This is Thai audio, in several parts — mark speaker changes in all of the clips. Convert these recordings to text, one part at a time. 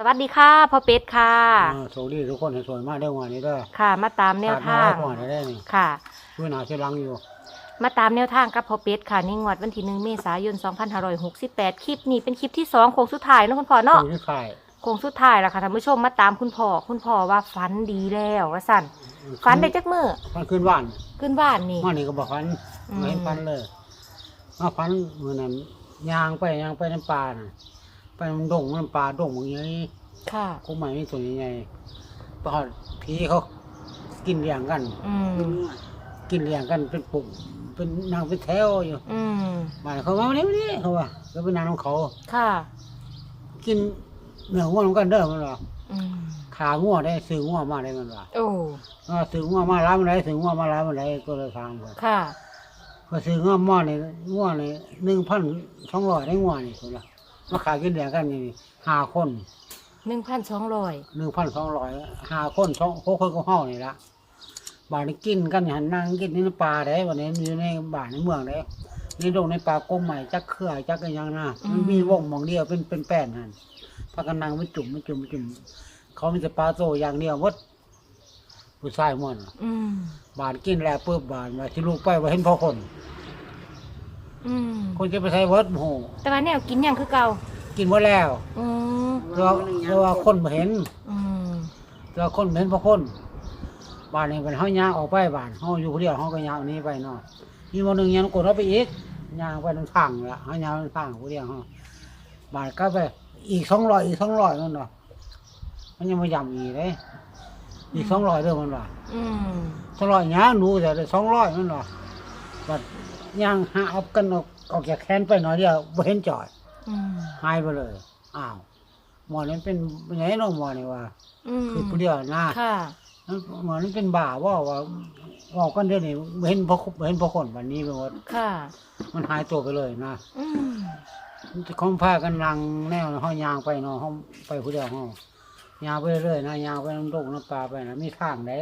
Speaker 1: สวัสดีค่ะพ่อเป็ดค่ะ
Speaker 2: อ่าสวัสดีทุกคนให้สวยมากได้วันนี้เด้อ
Speaker 1: ค่ะ มาตามแนวทาง
Speaker 2: ขดน้อยกว่าได้นี่
Speaker 1: ค่ะ
Speaker 2: ช่วยหนาช่วยหลังอยู่
Speaker 1: มาตามแนวทางกับพ่อเป็ดค่ะในงวดวันที่หนึ่งเมษายน 2568 คลิปนี้เป็นคลิปที่สองโค้งสุดท้ายเนาะคุณพ่อเนาะ
Speaker 2: คนที่ขาย
Speaker 1: โค้งสุดท้ายแล้วค่ะท่านผู้ชมมาตามคุณพ่อคุณพ่อว่าฝันดีแล้วว่าสั่นฝันได้จักมือ
Speaker 2: ฟันขึ้นบ้าน
Speaker 1: ขึ้นบ้านนี่
Speaker 2: มานี่ก็บอกฟัน
Speaker 1: อืม
Speaker 2: ไม่เห็นฟันเลยมาฟันมือนั้นยางไปยางไปน้ำปลาน่ะ ไปน้ำดงน้ำปลาดงอย่างนี้
Speaker 1: ค่ะ
Speaker 2: กุ้งใหม่นี่ตัวใหญ่ๆปอดผีเขากินเลี้ยงกัน
Speaker 1: อืม
Speaker 2: กินเลี้ยงกันเป็นปุ่มเป็นนางเป็นแถวอยู่
Speaker 1: อืม
Speaker 2: บ้านเขามาวันนี้วันนี้เขาว่าก็เป็นนางของเขา
Speaker 1: ค่ะ
Speaker 2: กินเนื้องัวน้ำกันเด้อมันว่า
Speaker 1: อืม
Speaker 2: ขางัวได้ซื้องัวมาได้มันว่า
Speaker 1: โอ้
Speaker 2: เออซื้องัวมาร้านมันได้ซื้องัวมาร้านมันได้ก็เลยทางเพิ่น
Speaker 1: ค่ะ
Speaker 2: พอซื้องัวมาในงัวในหนึ่งพันสองร้อยได้งัวนี่คนละ มาขายกินเดียวกันนี่ห้าคน
Speaker 1: หนึ่งพันสองร้อย
Speaker 2: หนึ่งพันสองร้อยห้าคนสองหกคนก็ห้านี่ละบ้านนี้กินกันหันนั่งกินนี่ในป่าได้วันนี้อยู่ในบ้านในเมืองได้ในดงในป่ากงใหม่จักเครือจักกันยังนะมันมีวงหมองเดียวเป็นเป็นแป้นหันพากันนั่งไม่จุ่มไม่จุ่มไม่จุ่มเขามีแต่ปลาโตอย่างเดียววัดผู้ชายม่วนน่ะ
Speaker 1: อืม
Speaker 2: บานกินแล้วปุ๊บบานมาที่ลูกไปว่าเห็นพ่อคน
Speaker 1: อืม
Speaker 2: คนจะไปใช้เวิร์ดโห
Speaker 1: แต่ว่าแนวกินหยังคือเก่า
Speaker 2: กินหมดแล้ว
Speaker 1: อืม
Speaker 2: แต่ว่าแต่ว่าคนมาเห็น
Speaker 1: อืม
Speaker 2: แต่ว่าคนบ่เห็นพ่อคนบานนี้เป็นเฮาย่างออกไปบานเฮาอยู่คนเดียวเฮาก็ย่างอันนี้ไปเนาะมีวันหนึ่งย่างกดเราไปอีกย่างไปทางทางละเฮาย่างทางคนเดียวเฮาบานก็ไปอีกสองร้อยอีกสองร้อยนั่นเนาะมันยังมาย่ำอีกเลยอีกสองร้อยเด้อมันว่า
Speaker 1: อืม
Speaker 2: สองร้อยย่างหนูแต่สองร้อยนั่นเนาะบัด ย่างหาเอากันออกออกจากแขนไปหน่อยเดียวบ่เห็นจ่อย
Speaker 1: อืม
Speaker 2: หายไปเลยอ้าวหมอนี่เป็นยังไงเน้องหมอนี่ว่า
Speaker 1: อืม
Speaker 2: คือผู้เดียวนะ
Speaker 1: ค่ะ
Speaker 2: หมอนี่เป็นบ่าว่าว่าบอกกันเดี๋ยวนี้บ่เห็นพอเห็นพอคนวันนี้ไปหมด
Speaker 1: ค่ะ
Speaker 2: มันหายตัวไปเลยนะ
Speaker 1: อืม
Speaker 2: คงพากันลังแนวห้องยางไปเนาะห้องไปผู้เดียวห้องยางไปเรื่อยๆนะยางไปน้ำดงน้ำปลาไปนะมีทางไหน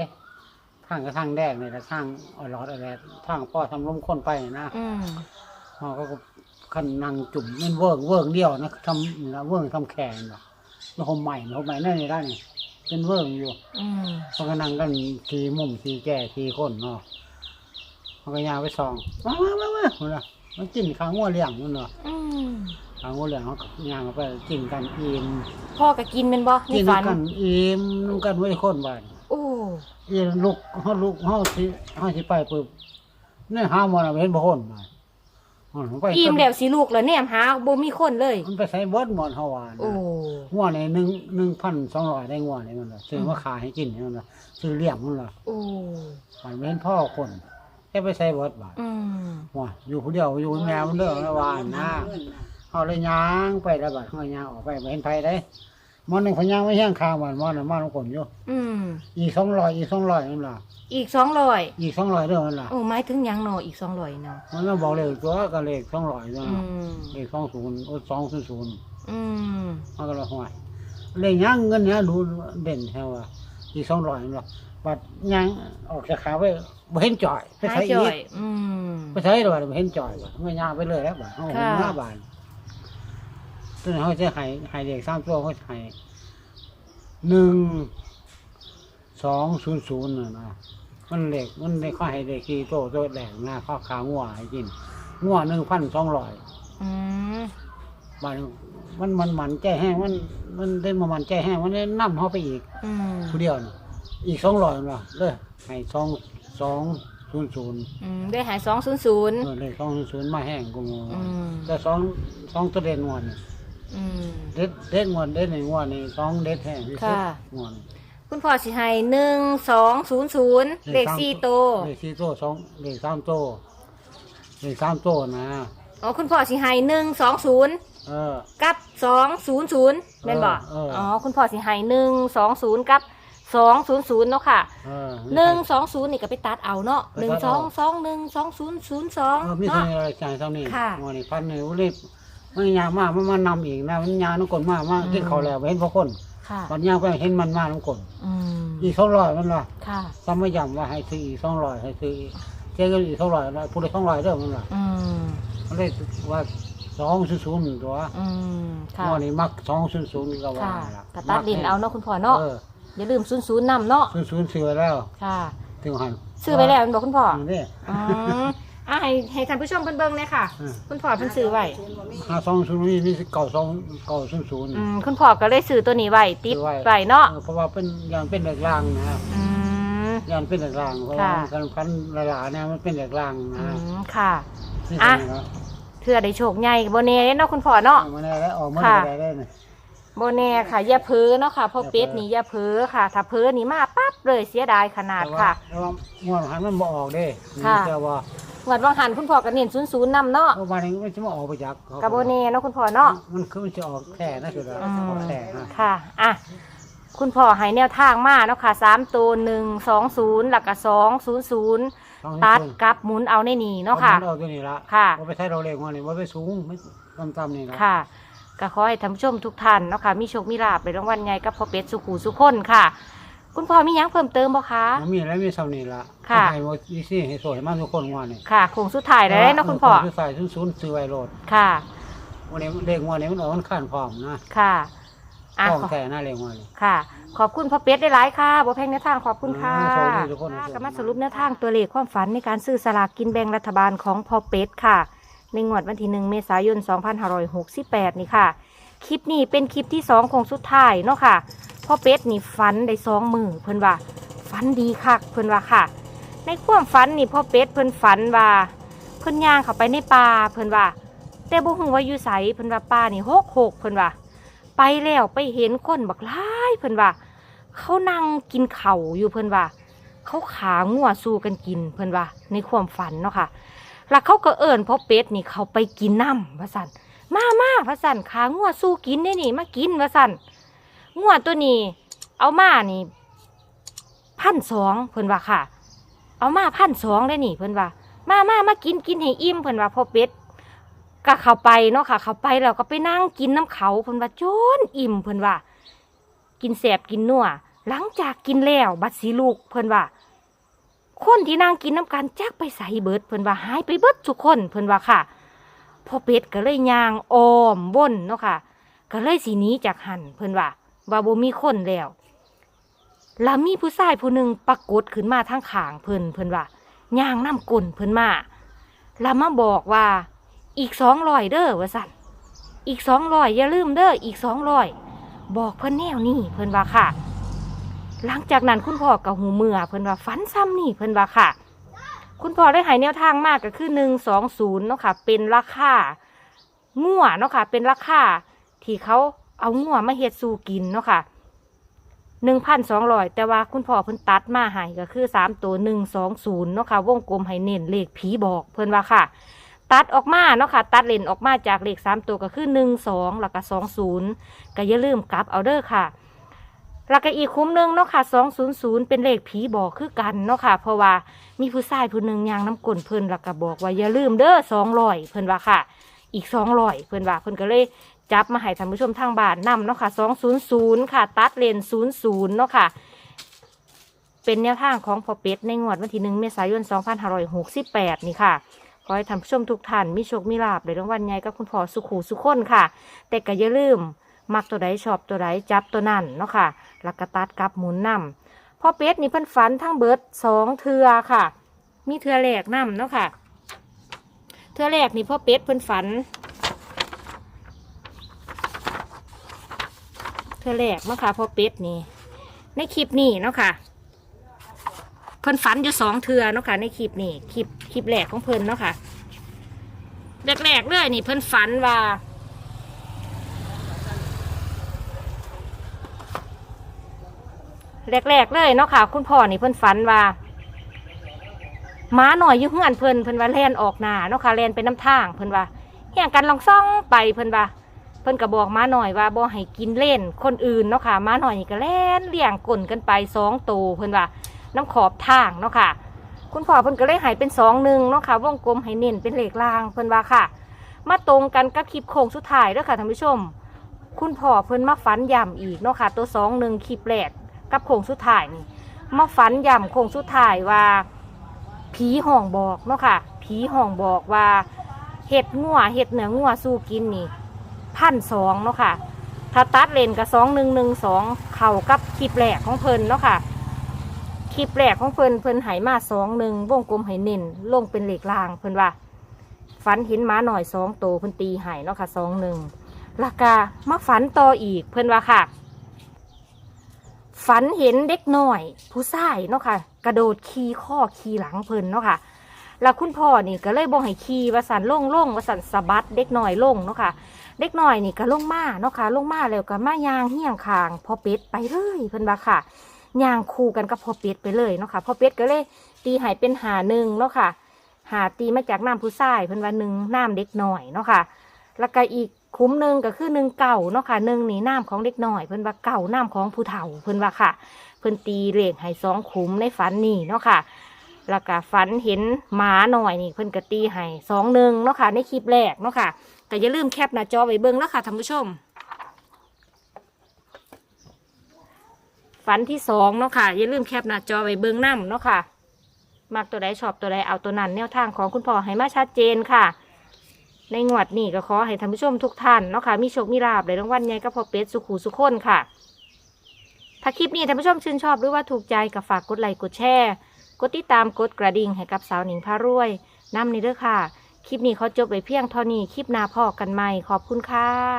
Speaker 2: ทางก็ทางแดงเลยนะทางอ่อนรอดอะไรทางพ่อทำล้มคนไปนะ
Speaker 1: อืม
Speaker 2: เขาก็ขันนั่งจุ่มมันเวิร์กเวิร์กเดียวนะทำนี่ละเวิร์กทำแข่งนะแล้วผมใหม่ผมใหม่นั่นนี่ได้นี่เป็นเวิร์กอยู่
Speaker 1: อืม
Speaker 2: เขาก็นั่งกันทีมุมทีแก่ทีคนเนาะเขาก็ยาวไปสองมามามามาคนละมันกินข้าวงัวเลี้ยงนั่นเนาะ
Speaker 1: อืม
Speaker 2: ข้าวงัวเลี้ยงเขาก็ยางไปกินกันอิ่ม
Speaker 1: พ่อก็กินเป็นบ่ใน
Speaker 2: กิน
Speaker 1: ฝัน
Speaker 2: กันอิ่มนำกันไว้คนบ้าน
Speaker 1: โอ้
Speaker 2: อิ่มลูกเขาลูกเขาสิเขาสิไปปุ๊บนี่หาหมอนะเห็นบ่คนมาอ๋อผมไป
Speaker 1: อิ่มแล้วสิลูกแล้วแนมหาบ่มีคนเลย
Speaker 2: มันไปใส่เบิดหมอนเฮาวาน
Speaker 1: โอ้
Speaker 2: งัวในหนึ่งหนึ่งพันสองร้อยได้งัวในมันละซื้อมาขายให้กินนั่นละซื้อเลี้ยงมันละ
Speaker 1: โอ้
Speaker 2: มันเป็นพ่อคนแค่ไปใส่เบิดบาท
Speaker 1: อืม
Speaker 2: ว่าอยู่ผู้เดียวอยู่แมวมันเด้อละวานนะเขาเลยย่างไปแล้วบาดเขาย่างออกไปไม่เห็นไผได้ห มอนหนึ่งพย่างไม่ย่างคางมันหมอนหนึ่งมาลงคนอยู่
Speaker 1: อืม
Speaker 2: อีกสองร้อยอีกสองร้อยนั่นล่ะ
Speaker 1: อีกสองร้อย
Speaker 2: อีกสองร้อยเด้อนั่นล่ะ
Speaker 1: โอ้หมายถึงหยังหนออีกสองร้อยเนาะ
Speaker 2: มันก็บอกเลยตัวก็เลขสองร้อยตัว
Speaker 1: อื
Speaker 2: เนาะ
Speaker 1: ม
Speaker 2: เลขสองศูนย์โอ้สองศูนย์ศูนย์
Speaker 1: อืม
Speaker 2: มันก็เลยห่วยเลยย่างเงินเนี้ยดูเด่นแค่ว่าอีกสองร้อยนั่นล่ะบัดย่างออกจากขาไปบ่เห็นจ่อยไป
Speaker 1: หา
Speaker 2: ใส่
Speaker 1: ยจ่
Speaker 2: อี
Speaker 1: อกย อืม
Speaker 2: ไปใช้เลยบ่เห็นจ่อยบ่ไม่ย่างไปเลยแล้วบ่เฮา
Speaker 1: ค่ะ
Speaker 2: หน้าบ้าน ตัวนี้เขาจะให้ให้เด็กสามตัวเขาจะให้หนึ่งสองศูนย์ศูนย์น่ะนะมันเล็กมันได้ข้อให้เด็กขี่โตโตแดงหน้าข้อขางัวให้กินงัวหนึ่งพันสองร้อย
Speaker 1: อืม
Speaker 2: บาทมันมันมันใจแห้งมัน มันได้มามันใจแห้งมันได้นำเขาไปอีก
Speaker 1: อืม
Speaker 2: ผู้เดียวน่ะอีกสองร้อยน่ะเลยให้สองสองศูนย์ศูนย์
Speaker 1: อืมได้หายสองศูนย์ศูนย์
Speaker 2: เออเลยสองศูนย์ศูนย์มาแห้งกูงง
Speaker 1: อืม
Speaker 2: แต่สองสองตัวเด่นงวน
Speaker 1: อืม
Speaker 2: เด็ดเด็ดงวนเด็ดหนึ่งงวนนี่สองเด็ดแห้งที่สุด
Speaker 1: ค่ะ
Speaker 2: งวน
Speaker 1: คุณพ่อสิให้หนึ่งสองศูนย์ศูนย์เลขสี่โตว
Speaker 2: เลขสี่โตวสองเลขสามโตวเลขสามโตวนะ
Speaker 1: อ๋อคุณพ่อสิให้หนึ่งสองศูนย์
Speaker 2: เออ
Speaker 1: กับสองศูนย์ศูนย์แม่นบ่
Speaker 2: เออเอออ๋
Speaker 1: อ๋อคุณพ่อสิให้หนึ่งสองศูนย์กับสองศูนย์ศูนย์เนาะค่ะ
Speaker 2: เออ
Speaker 1: หนึ่งสองศูนย์นี่ก็ไปตัดเอาเนาะ
Speaker 2: ไป
Speaker 1: หนึ่ง
Speaker 2: ตัด
Speaker 1: สอง
Speaker 2: เอา
Speaker 1: สองหนึ่งสองศูนย์ศูนย์สอง
Speaker 2: เออมี
Speaker 1: เนาะ
Speaker 2: เท่านี้อะไรจ่ายเท่านี้
Speaker 1: ค่ะ
Speaker 2: งวดนี้พันหนึ่งรีบ ไม่ยากมากมันมานำอีกนะมันยาน้ำกลมากมาก
Speaker 1: อืม
Speaker 2: กินเขาวแล้วเห็นพอคน
Speaker 1: ค่ะ
Speaker 2: วันยางไปเห็นมันมาน้ำกล
Speaker 1: อืม
Speaker 2: อีกสองร้อยมันละ
Speaker 1: ค่ะ
Speaker 2: ซ้ำไม่ย้ำว่าให้ซื้ออีกสองร้อยให้ซื้ออีกเจ๊ก็อีกสองร้อยแล้วพูดได้สองร้อยเด้อมันละ
Speaker 1: อืม
Speaker 2: มันเลยว่าสองศูนย์ศูนย์ตัว
Speaker 1: อืมค่ะ
Speaker 2: งวดนี้มักสองศูนย์ศูนย์นี่ก็ว่า
Speaker 1: ค่ะ
Speaker 2: ล่ะ
Speaker 1: กระตัดดินเอาเนาะคุณพ่อเนาะ
Speaker 2: เออ
Speaker 1: อย่าลืมศูนย์ศูนย์นำเนาะ
Speaker 2: ศูนย์ศูนย์ซื้อไว้แล้ว
Speaker 1: ค่ะ
Speaker 2: ถึงหัน
Speaker 1: ซื้อไปแล้วแม่นบอกคุณพ่อ
Speaker 2: นี่
Speaker 1: อืมอะ ให้ให้ท่านผู้ชมเพิ่นเบิ่งเลยค่ะ
Speaker 2: อืม
Speaker 1: คุณพ่อเพิ่นซื้อไว้
Speaker 2: ห้าสองศูนย์นี่มีเก่าสองเก่าศูนย์ศูนย์
Speaker 1: อืมคุณพ่อก็เลยซื้อตัวนี้ไว้ติด
Speaker 2: ซื้อไว้
Speaker 1: ไว้เนาะ
Speaker 2: เออเพราะว่าเป็นยันเป็นเหล็กรางนะครับ
Speaker 1: อืม
Speaker 2: ยันเป็นเหล็กรางเพราะว่า
Speaker 1: ค่ะ
Speaker 2: การพันหลาๆเนี่ยมันเป็นเหล็กราง
Speaker 1: อื
Speaker 2: นะ
Speaker 1: มค่ะ
Speaker 2: นี่
Speaker 1: อะ
Speaker 2: เนาะ
Speaker 1: เพื่อได้โชคใหญ่บ่แน่เนาะคุณพ่อเนาะ
Speaker 2: เอามาได้แล้วออกมา
Speaker 1: ค่ะ
Speaker 2: ได้ได้เนี่ย
Speaker 1: บ่แน่ค่ะอย่าเพ้อเนาะค่ะเพราะ
Speaker 2: อย่าเพ้อ
Speaker 1: เป็ดนี่อย่าเพ้อค่ะ ถ้าเพ้อนี่มาปั๊บเลยเสียดายขนาด
Speaker 2: แต่ว่า
Speaker 1: ค่ะ
Speaker 2: แต่ว่างวดหันมันบ่ออกเด้
Speaker 1: ค่ะ
Speaker 2: แต่ว่า
Speaker 1: งวดวังหันคุณพ่อก็เน้น00นำเนาะ
Speaker 2: เพราะวันนี้มันจะมาออกไปจาก
Speaker 1: ก็บ่แน่เนาะคุณพ่อเนาะ
Speaker 2: มันคือมันจะออกแค่นะคือว่า
Speaker 1: อ
Speaker 2: อกแค่นะ
Speaker 1: ค่ะอะคุณพ่อให้แนวทางมาเนาะค่ะสามตัวหนึ่งสองศูนย์แล้วก็สองศูนย์ศูนย์ตัดกับหมุนเอาในนี่เนาะค่ะ
Speaker 2: ออตัวนี้ละ
Speaker 1: ค่ะ
Speaker 2: ว่าไปใช้เราเร็วมาเนี่ยว่าไปสูงไม่ต่ำๆนี่นะ
Speaker 1: ค่ะก็ขอให้ท่านผู้ชมทุกท่านเนาะค่ะมีโชคมีลาบในรางวัลใหญ่กับพ่อเป็ดสุขูสุขคนค่ะ คุณพ่อมีหยังเพิ่มเติมบ่คะ
Speaker 2: มันมีแล้วมีเท่านี้ละ
Speaker 1: ค่ะ
Speaker 2: ให้หมดอีซี่ให้สวยมากทุกคนว่าเนี่ย
Speaker 1: ค่ะโคงสุดท้ายแล้วเนาะคุณพ่อ
Speaker 2: คือใส่ศูนย์ศูนย์ซื้อไว้โหลด
Speaker 1: ค่ะ
Speaker 2: วันนี้เลขงวันนี้มันออกมันขั้นพร้อมนะ
Speaker 1: ค่ะอะ
Speaker 2: ต้อง
Speaker 1: ขอ
Speaker 2: แต่หน้าเลขงวันนี้
Speaker 1: ค่ะ ขอบคุณพ่อเป็ดได้หลายค่ะบ่แพงแนวทางขอบคุณค่ะ
Speaker 2: อืมสวัสดีทุกคน
Speaker 1: ค่ะก็มาสรุปแนวทางตัวเลขความฝันในการซื้อสลากกินแบ่งรัฐบาลของพ่อเป็ดค่ะ ในงวดวันที่หนึ่งเมษายน 2568 นี่ค่ะ คลิปนี้เป็นคลิปที่สองของสุดท้ายเนาะค่ะ พ่อเป็ดนี่ฝันได้สองมือเพิ่นว่าฝันดีคักเพิ่นว่าค่ะ ในความฝันนี่พ่อเป็ดเพิ่นฝันว่าเพิ่นย่างเข้าไปในป่าเพิ่นว่าแต่บ่ฮู้ว่าอยู่ไสเพิ่นว่าป่านี่หกหกเพิ่นว่าไปแล้วไปเห็นคนบักหลายเพิ่นว่า เขานั่งกินเข่าอยู่เพิ่นว่า เขาขางัวสู้กันกินเพิ่นว่า ในความฝันเนาะค่ะแล้วเขาก็เอิญพ่อเป็ดนี่เขาไปกินน้ำว่าสันมามาว่าสันขางัวสู้กินได้นี่มากินว่าสัน งัวตัวนี้ เอามานี่พันสองเพิ่นว่าค่ะ เอามาพันสองได้นี่เพิ่นว่า มามามากินกินให้อิ่มเพิ่นว่าพ่อเป็ดก็เข้าไปเนาะค่ะเข้าไปแล้วก็ไปนั่งกินน้ำเขาเพิ่นว่าจนอิ่มเพิ่นว่า กินแสบกินนัวหลังจากกินแล้วบัดสีลูกเพิ่นว่า คนที่นั่งกินน้ำกันจักไปใส่เบิดเพิ่นว่าหายไปเบิดทุกคนเพิ่นว่าค่ะพ่อเป็ดก็เลยย่างอ้อมบนเนาะค่ะ ก็เลยสีนี้จากหันเพิ่นว่า ว่าบ่มีคนแล้วแล้วมีผู้ชายผู้หนึ่งปรากฏขึ้นมาทางขางเพิ่นเพิ่นว่าย่างน้ำกลนเพิ่นมาแล้วมาบอกว่าอีกสองร้อยเด้อว่าสั่นอีกสองร้อยอย่าลืมเด้ออีกสองร้อยบอกเพิ่นแนวนี้เพิ่นว่าค่ะ หลังจากนั้นคุณพ่อกับหูเมื่อเพิ่นว่าฝันซ้ำนี่เพิ่นว่าค่ะ คุณพ่อได้หายแนวทางมากก็คือหนึ่งสองศูนย์เนาะค่ะ เป็นราคางัวเนาะค่ะ เป็นราคาที่เขา เอางัวมาเฮ็ดสู่กินเนาะค่ะหนึ่งพันสองร้อยแต่ว่าคุณพ่อเพิ่นตัดมาให้ก็คือสามตัวหนึ่งสองศูนย์เนาะค่ะวงกลมให้เน้นเลขผีบอกเพิ่นว่าค่ะ ตัดออกมาเนาะค่ะ ตัดเลนออกมาจากเลขสามตัวก็คือหนึ่งสองแล้วก็สองศูนย์ก็อย่าลืมกลับเอาเด้อค่ะแล้วก็อีกคุ้มหนึงเนาะค่ะ200เป็นเลขผีบอกคือกันเนาะค่ะ เพราะว่ามีผู้ชายผู้หนึ่งยางน้ำกลนเพิ่นแล้วก็บอกว่าอย่าลืมเด้อ200เพิ่นว่าค่ะ อีก200เพิ่นว่าเพิ่นก็เลย จับมาให้ท่านผู้ชมทางบ้านนำเนาะค่ะ200ค่ะ ตัดเลน00เนาะค่ะ เป็นแนวทางของพอเป็ดในงวดวันที่1เมษายน2568นี่ค่ะ ขอให้ท่านผู้ชมทุกท่านมีโชคมีลาภในรางวัลใหญ่กับคุณพ่อสุขูสุขคนค่ะ แต่ก็อย่าลืม มักตัวใดชอบตัวใดจับตัวนั่นเนาะค่ะล้วก็ตัดกับหมุนนำพ่อเป็ดนี่เพิ่นฝันทั้งเบิดสองเทือค่ะ มีเทือแรกนำเนาะค่ะ เทือแรกนี่พ่อเป็ดเพิ่นฝัน เทือแรกเนาะค่ะพ่อเป็ดนี่ในคลิปนี้เนาะค่ะเพิ่นฝันอยู่สองเทือเนาะค่ะในคลิปนี้คลิปคลิปแรกของเพิ่นเนาะค่ะแรกๆเลยนี่เพิ่นฝันว่าแรกๆเลยเนาะค่ะ คุณพ่อนี่เพิ่นฝันว่าหม้าหน่อยอยู่เฮือนเพิ่นเพิ่นว่าแล่นออกหนาเนาะค่ะแล่นไปน้ำทางเพิ่นว่าแห่งกันลองซ่องไปเพิ่นว่า พิ่นก็บอกม้าหน่อยว่าบ่ให้กินเล่นคนอื่นเนาะค่ะม้าหน่อยก็แล่นเลี้ยงกลนกันไปสองตัวเพิ่นว่าน้ำขอบทางเนาะค่ะ คุณพ่อเพิ่นก็เลยให้เป็นสองหนึ่งเนาะค่ะวงกลมให้เน้นเป็นเหลขล่างเพิ่นว่าค่ะ มาตรงกันกับคลิปโค้งสุดท้ายด้อค่ะท่านผู้ชม คุณพ่อเพิ่นมาฝันย่ำอีกเนาะค่ะ ตัวสองหนึ่งคลิปแรกกับโค้งสุดท้ายนี่มาฝันย่ำโค้งสุดท้ายว่า ผีห้องบอกเนาะค่ะ ผีห้องบอกว่าเห็ดงัวเห็ดเหนืองัวสู้กินนี่ พันสองเนาะค่ะถ้าตัดเลนกับสองหนึ่งหนึ่งสองเข่ากับคลิปแรกของเพิ่นเนาะค่ะคลิปแรกของเพิ่นเพิ่นหายมาสองหนึ่งวงกลมหายเน้นลงเป็นเหล็กลางเพิ่นว่าฝันเห็นม้าหน่อยสองโตวเพิ่นตีหายเนาะค่ะสองหนึ่งแล้วก็มาฝันต่ออีกเพิ่นว่าค่ะ ฝันเห็นเด็กหน้อย ผู้ชายเนาะค่ะ กระโดดขี่ข้อขี่หลังเพิ่นเนาะค่ะ แล้วคุณพ่อนี่ก็เลยบอกให้ขี่ว่าสันล่งล่งว่าสันสะบัดเด็กหน้อยลงเนาะค่ะ เด็กหน้อยนี่ก็ลงมาเนาะค่ะลงมาแล้วก็มายางเฮี้ยงคางพอเป็ดไปเลยเพิ่นว่าค่ะยางคู่กันกับพอเป็ดไปเลยเนาะค่ะพอเป็ดก็เลยตีหายเป็นหาหนึ่งเนาะค่ะ หาตีมาจากน้ำผู้ชายเพิ่นว่าหนึ่งน้ำเด็กหน้อยเนาะค่ะ แล้วก็อีกคุ้มหนึ่งก็คือหนึ่งเก่าเนาะค่ะหนึ่งนี่น้ำของเด็กหน้อย เพิ่นว่าเก่าน้ำของผู้เฒ่าเพิ่นว่าค่ะ เพิ่นตีเลขให้สองคุ้มในฝันนี่เนาะค่ะ แล้วก็ฝันเห็นหมาหน่อยนี่เพิ่นก็ตีให้สองหนึ่งเนาะค่ะในคลิปแรกเนาะค่ะก็อย่าลืมแคปหน้าจอไว้เบิ่งแล้วค่ะท่านผู้ชม ฝันที่สองเนาะค่ะอย่าลืมแคปหน้าจอไว้เบิ่งนํเนาะค่ะมักตัวใดชอบตัวใดเอาตัวนั้นแนวทางของคุณพ่อให้มาชัดเจนค่ะ ในงวดนี้ก็ขอให้ท่านผู้ชมทุกท่านเนาะค่ะมีโชคมีลาบเลยรางวัลใหญ่ก็พอเป็ดสุขูสุขคนค่ะ ถ้าคลิปนี้ท่านผู้ชมชื่นชอบหรือว่าถูกใจก็ฝากกดไลค์กดแชร์ กดติดตามกดกระดิ่งให้กับสาวหนิงพารวยน้ำในเด้อค่ะ คลิปนี้เขาจบไปเพียงเท่านี้ คลิปหน้าพอกันใหม่ ขอบคุณค่ะ